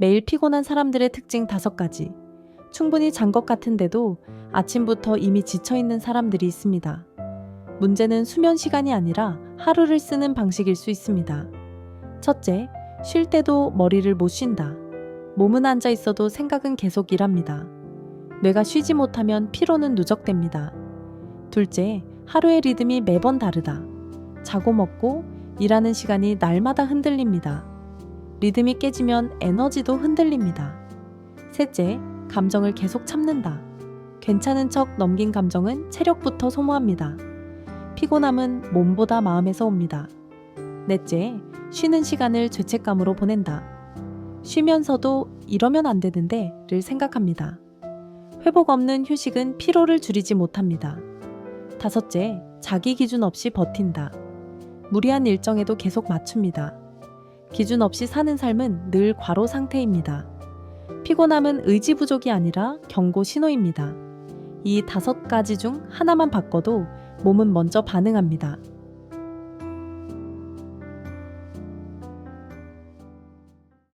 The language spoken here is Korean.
매일 피곤한 사람들의 특징 다섯 가지. 충분히 잔 것 같은데도 아침부터 이미 지쳐 있는 사람들이 있습니다. 문제는 수면 시간이 아니라 하루를 쓰는 방식일 수 있습니다. 첫째, 쉴 때도 머리를 못 쉰다. 몸은 앉아 있어도 생각은 계속 일합니다. 뇌가 쉬지 못하면 피로는 누적됩니다. 둘째, 하루의 리듬이 매번 다르다. 자고 먹고 일하는 시간이 날마다 흔들립니다. 리듬이 깨지면 에너지도 흔들립니다. 셋째, 감정을 계속 참는다. 괜찮은 척 넘긴 감정은 체력부터 소모합니다. 피곤함은 몸보다 마음에서 옵니다. 넷째, 쉬는 시간을 죄책감으로 보낸다. 쉬면서도 이러면 안 되는데를 생각합니다. 회복 없는 휴식은 피로를 줄이지 못합니다. 다섯째, 자기 기준 없이 버틴다. 무리한 일정에도 계속 맞춥니다. 기준 없이 사는 삶은 늘 과로 상태입니다. 피곤함은 의지 부족이 아니라 경고 신호입니다. 이 다섯 가지 중 하나만 바꿔도 몸은 먼저 반응합니다.